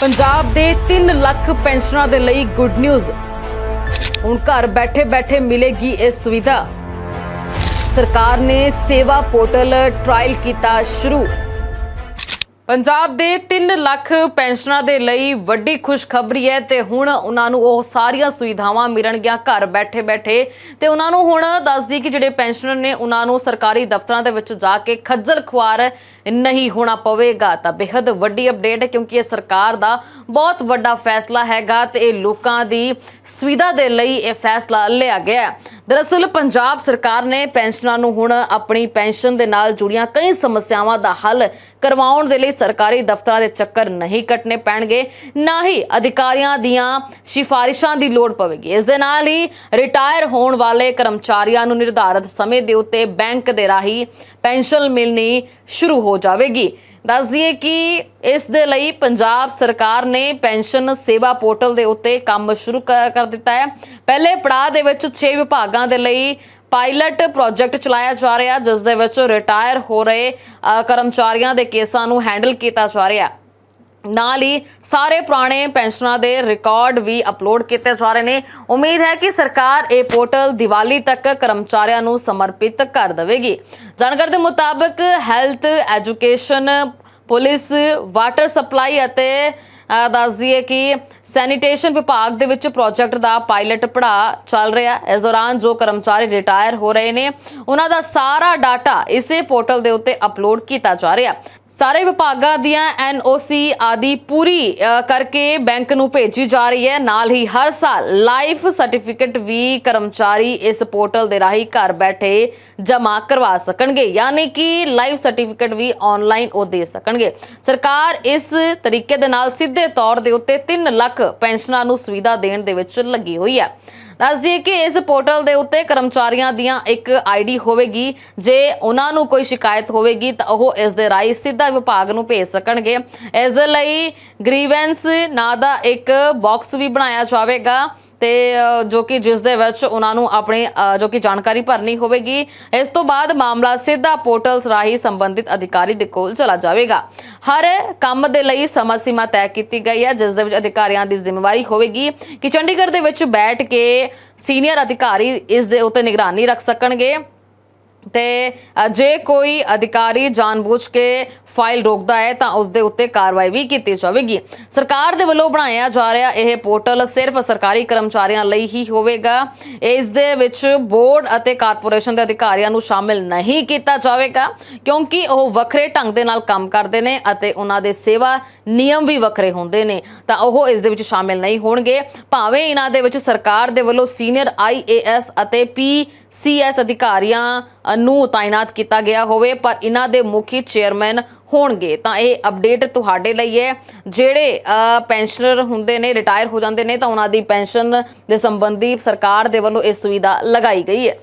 ਪੰਜਾਬ ਦੇ 3 ਲੱਖ ਪੈਨਸ਼ਨਰਾਂ ਦੇ ਲਈ ਗੁੱਡ ਨਿਊਜ਼ ਹੁਣ ਘਰ ਬੈਠੇ ਬੈਠੇ ਮਿਲੇਗੀ ਇਹ ਸੁਵਿਧਾ। ਸਰਕਾਰ ਨੇ ਸੇਵਾ ਪੋਰਟਲ ਟ੍ਰਾਇਲ ਕੀਤਾ ਸ਼ੁਰੂ। ਪੰਜਾਬ ਦੇ 3 ਲੱਖ ਪੈਨਸ਼ਨਰਾਂ ਦੇ ਲਈ ਵੱਡੀ ਖੁਸ਼ਖਬਰੀ ਹੈ ਤੇ ਹੁਣ ਉਹਨਾਂ ਨੂੰ ਉਹ ਸਾਰੀਆਂ ਸੁਵਿਧਾਵਾਂ ਮਿਲਣਗੀਆਂ ਘਰ ਬੈਠੇ ਬੈਠੇ ਤੇ ਉਹਨਾਂ ਨੂੰ ਹੁਣ ਦੱਸਦੀ ਕਿ ਜਿਹੜੇ ਪੈਨਸ਼ਨਰ ਨੇ ਉਹਨਾਂ ਨੂੰ ਸਰਕਾਰੀ ਦਫ਼ਤਰਾਂ ਦੇ ਵਿੱਚ ਜਾ ਕੇ ਖੱਜਲ ਖੁਆਰ ਨਹੀਂ ਹੋਣਾ ਪਵੇਗਾ। ਤਾਂ ਬੇहद ਵੱਡੀ ਅਪਡੇਟ ਹੈ ਕਿਉਂਕਿ ਇਹ ਸਰਕਾਰ ਦਾ ਬਹੁਤ ਵੱਡਾ ਫੈਸਲਾ ਹੈਗਾ ਤੇ ਇਹ ਲੋਕਾਂ ਦੀ ਸੁਵਿਧਾ ਦੇ ਲਈ ਇਹ ਫੈਸਲਾ ਲਿਆ ਗਿਆ ਹੈ। ਦਰਅਸਲ ਪੰਜਾਬ ਸਰਕਾਰ ਨੇ ਪੈਨਸ਼ਨਰਾਂ ਨੂੰ ਹੁਣ ਆਪਣੀ ਪੈਨਸ਼ਨ ਦੇ ਨਾਲ ਜੁੜੀਆਂ ਕਈ ਸਮੱਸਿਆਵਾਂ ਦਾ ਹੱਲ ਕਰਵਾਉਣ ਦੇ ਲਈ ਸਰਕਾਰੀ ਦਫ਼ਤਰਾਂ ਦੇ ਚੱਕਰ ਨਹੀਂ ਕੱਟਣੇ ਪੈਣਗੇ, ਨਾ ਹੀ ਅਧਿਕਾਰੀਆਂ ਦੀਆਂ ਸਿਫਾਰਿਸ਼ਾਂ ਦੀ ਲੋੜ ਪਵੇਗੀ। ਇਸ ਦੇ ਨਾਲ ਹੀ ਰਿਟਾਇਰ ਹੋਣ ਵਾਲੇ ਕਰਮਚਾਰੀਆਂ ਨੂੰ ਨਿਰਧਾਰਤ ਸਮੇਂ ਦੇ ਉੱਤੇ ਬੈਂਕ ਦੇ ਰਾਹੀਂ ਪੈਨਸ਼ਨ ਮਿਲਣੀ ਸ਼ੁਰੂ ਹੋ ਜਾਵੇਗੀ। ਦੱਸ ਦਈਏ ਕਿ ਇਸ ਦੇ ਲਈ ਪੰਜਾਬ ਸਰਕਾਰ ਨੇ ਪੈਨਸ਼ਨ ਸੇਵਾ ਪੋਰਟਲ ਦੇ ਉੱਤੇ ਕੰਮ ਸ਼ੁਰੂ ਕ- ਕਰ ਦਿੱਤਾ ਹੈ। ਪਹਿਲੇ ਪੜਾਅ ਦੇ ਵਿੱਚ 6 ਵਿਭਾਗਾਂ ਦੇ ਲਈ ਪਾਇਲਟ ਪ੍ਰੋਜੈਕਟ ਚਲਾਇਆ ਜਾ ਰਿਹਾ, ਜਿਸ ਦੇ ਵਿੱਚ ਰਿਟਾਇਰ ਹੋ ਰਹੇ ਕਰਮਚਾਰੀਆਂ ਦੇ ਕੇਸਾਂ ਨੂੰ ਹੈਂਡਲ ਕੀਤਾ ਜਾ ਰਿਹਾ। ਨਾਲ ਹੀ ਸਾਰੇ ਪੁਰਾਣੇ ਪੈਨਸ਼ਨਾਂ ਦੇ ਰਿਕਾਰਡ ਵੀ ਅਪਲੋਡ ਕੀਤੇ ਜਾ ਰਹੇ ਨੇ। ਉਮੀਦ ਹੈ ਕਿ ਸਰਕਾਰ ਇਹ ਪੋਰਟਲ ਦੀਵਾਲੀ ਤੱਕ ਕਰਮਚਾਰੀਆਂ ਨੂੰ ਸਮਰਪਿਤ ਕਰ ਦੇਵੇਗੀ। ਜਾਣਕਾਰੀ ਦੇ ਮੁਤਾਬਕ health education police water supply ਅਤੇ ਅ, ਦੱਸ ਦਈਏ ਕਿ ਸੈਨੀਟੇਸ਼ਨ ਵਿਭਾਗ ਦੇ ਵਿੱਚ ਪ੍ਰੋਜੈਕਟ ਦਾ ਪਾਇਲਟ ਪੜਾ ਚੱਲ ਰਿਹਾ। ਹੈ। ਇਸ ਦੌਰਾਨ ਜੋ ਕਰਮਚਾਰੀ ਰਿਟਾਇਰ ਹੋ ਰਹੇ ਨੇ ਉਹਨਾਂ ਦਾ ਸਾਰਾ ਡਾਟਾ ਇਸੇ ਪੋਰਟਲ ਦੇ ਉੱਤੇ ਅਪਲੋਡ ਕੀਤਾ ਜਾ ਰਿਹਾ। ਸਾਰੇ ਵਿਭਾਗਾਂ ਦੀਆਂ ਐਨਓਸੀ ਆਦਿ ਪੂਰੀ ਕਰਕੇ ਬੈਂਕ ਨੂੰ ਭੇਜੀ ਜਾ ਰਹੀ ਹੈ। ਨਾਲ ਹੀ ਹਰ ਸਾਲ ਲਾਈਫ ਸਰਟੀਫਿਕੇਟ ਵੀ ਕਰਮਚਾਰੀ ਇਸ ਪੋਰਟਲ ਦੇ ਰਾਹੀਂ ਘਰ ਬੈਠੇ ਜਮ੍ਹਾਂ ਕਰਵਾ ਸਕਣਗੇ। ਯਾਨੀ ਕਿ ਲਾਈਫ ਸਰਟੀਫਿਕੇਟ ਵੀ ਆਨਲਾਈਨ ਉਹ ਦੇ ਸਕਣਗੇ। ਸਰਕਾਰ ਇਸ ਤਰੀਕੇ ਦੇ ਨਾਲ ਸਿੱਧੇ ਤੌਰ ਦੇ ਉੱਤੇ 3 ਲੱਖ ਪੈਨਸ਼ਨਰਾਂ ਨੂੰ ਸੁਵਿਧਾ ਦੇਣ ਦੇ ਵਿੱਚ ਲੱਗੀ ਹੋਈ ਹੈ। ਦੱਸ ਦਈਏ ਕਿ ਇਸ ਪੋਰਟਲ ਦੇ ਉੱਤੇ ਕਰਮਚਾਰੀਆਂ ਦੀਆਂ ਇੱਕ ਆਈਡੀ ਹੋਵੇਗੀ। ਜੇ ਉਹਨਾਂ ਨੂੰ ਕੋਈ ਸ਼ਿਕਾਇਤ ਹੋਵੇਗੀ, ਤਾਂ ਉਹ ਇਸ ਦੇ ਰਾਹੀਂ ਸਿੱਧਾ ਵਿਭਾਗ ਨੂੰ ਭੇਜ ਸਕਣਗੇ। ਇਸ ਦੇ ਲਈ ਗ੍ਰੀਵੈਂਸ ਨਾਂ ਦਾ ਇੱਕ ਬਾਕਸ ਵੀ ਬਣਾਇਆ ਜਾਵੇਗਾ। ਤੇ ਜੋ ਕਿ ਜਿਸ ਦੇ ਵਿੱਚ ਉਹਨਾਂ ਨੂੰ ਆਪਣੀ ਜੋ ਕਿ ਜਾਣਕਾਰੀ ਭਰਨੀ ਹੋਵੇਗੀ, ਇਸ ਤੋਂ ਬਾਅਦ ਮਾਮਲਾ ਸਿੱਧਾ ਪੋਰਟਲ ਰਾਹੀਂ ਸੰਬੰਧਿਤ ਅਧਿਕਾਰੀ ਦੇ ਕੋਲ ਚਲਾ ਜਾਵੇਗਾ। ਹਰ ਕੰਮ ਦੇ ਲਈ ਸਮਾਂ ਸੀਮਾ ਤੈਅ ਕੀਤੀ ਗਈ ਹੈ, ਜਿਸ ਦੇ ਵਿੱਚ ਅਧਿਕਾਰੀਆਂ ਦੀ ਜ਼ਿੰਮੇਵਾਰੀ ਹੋਵੇਗੀ ਕਿ ਚੰਡੀਗੜ੍ਹ ਦੇ ਵਿੱਚ ਬੈਠ ਕੇ ਸੀਨੀਅਰ ਅਧਿਕਾਰੀ ਇਸ ਦੇ ਉੱਤੇ ਨਿਗਰਾਨੀ ਰੱਖ ਸਕਣਗੇ। ਤੇ ਜੇ ਕੋਈ ਅਧਿਕਾਰੀ ਜਾਣਬੁੱਝ ਕੇ ਫਾਈਲ ਰੋਕਦਾ ਹੈ, ਤਾਂ ਉਸ ਦੇ ਉੱਤੇ ਕਾਰਵਾਈ ਵੀ ਕੀਤੀ ਜਾਵੇਗੀ। ਸਰਕਾਰ ਦੇ ਵੱਲੋਂ ਬਣਾਇਆ ਜਾ ਰਿਹਾ ਇਹ ਪੋਰਟਲ ਸਿਰਫ ਸਰਕਾਰੀ ਕਰਮਚਾਰੀਆਂ ਲਈ ਹੀ ਹੋਵੇਗਾ। ਇਸ ਦੇ ਵਿੱਚ ਬੋਰਡ ਅਤੇ ਕਾਰਪੋਰੇਸ਼ਨ ਦੇ ਅਧਿਕਾਰੀਆਂ ਨੂੰ ਸ਼ਾਮਿਲ ਨਹੀਂ ਕੀਤਾ ਜਾਵੇਗਾ, ਕਿਉਂਕਿ ਉਹ ਵੱਖਰੇ ਢੰਗ ਦੇ ਨਾਲ ਕੰਮ ਕਰਦੇ ਨੇ ਅਤੇ ਉਹਨਾਂ ਦੇ ਸੇਵਾ ਨਿਯਮ ਵੀ ਵੱਖਰੇ ਹੁੰਦੇ ਨੇ। ਤਾਂ ਉਹ ਇਸ ਦੇ ਵਿੱਚ ਸ਼ਾਮਿਲ ਨਹੀਂ ਹੋਣਗੇ। ਭਾਵੇਂ ਇਹਨਾਂ ਦੇ ਵਿੱਚ ਸਰਕਾਰ ਦੇ ਵੱਲੋਂ ਸੀਨੀਅਰ ਆਈਏਐਸ ਅਤੇ ਪੀ ਸੀਐਸ ਅਧਿਕਾਰੀਆਂ ਨੂੰ ਤਾਇਨਾਤ ਕੀਤਾ ਗਿਆ ਹੋਵੇ, ਪਰ ਇਹਨਾਂ ਦੇ ਮੁਖੀ ਚੇਅਰਮੈਨ ਹੋਣਗੇ। ਤਾਂ ਇਹ ਅਪਡੇਟ ਤੁਹਾਡੇ ਲਈ ਹੈ। ਜਿਹੜੇ ਪੈਨਸ਼ਨਰ ਹੁੰਦੇ ਨੇ, ਰਿਟਾਇਰ ਹੋ ਜਾਂਦੇ ਨੇ, ਤਾਂ ਉਹਨਾਂ ਦੀ ਪੈਨਸ਼ਨ ਦੇ ਸੰਬੰਧੀ ਸਰਕਾਰ ਦੇ ਵੱਲੋਂ ਇਹ ਸੁਵਿਧਾ ਲਗਾਈ ਗਈ ਹੈ।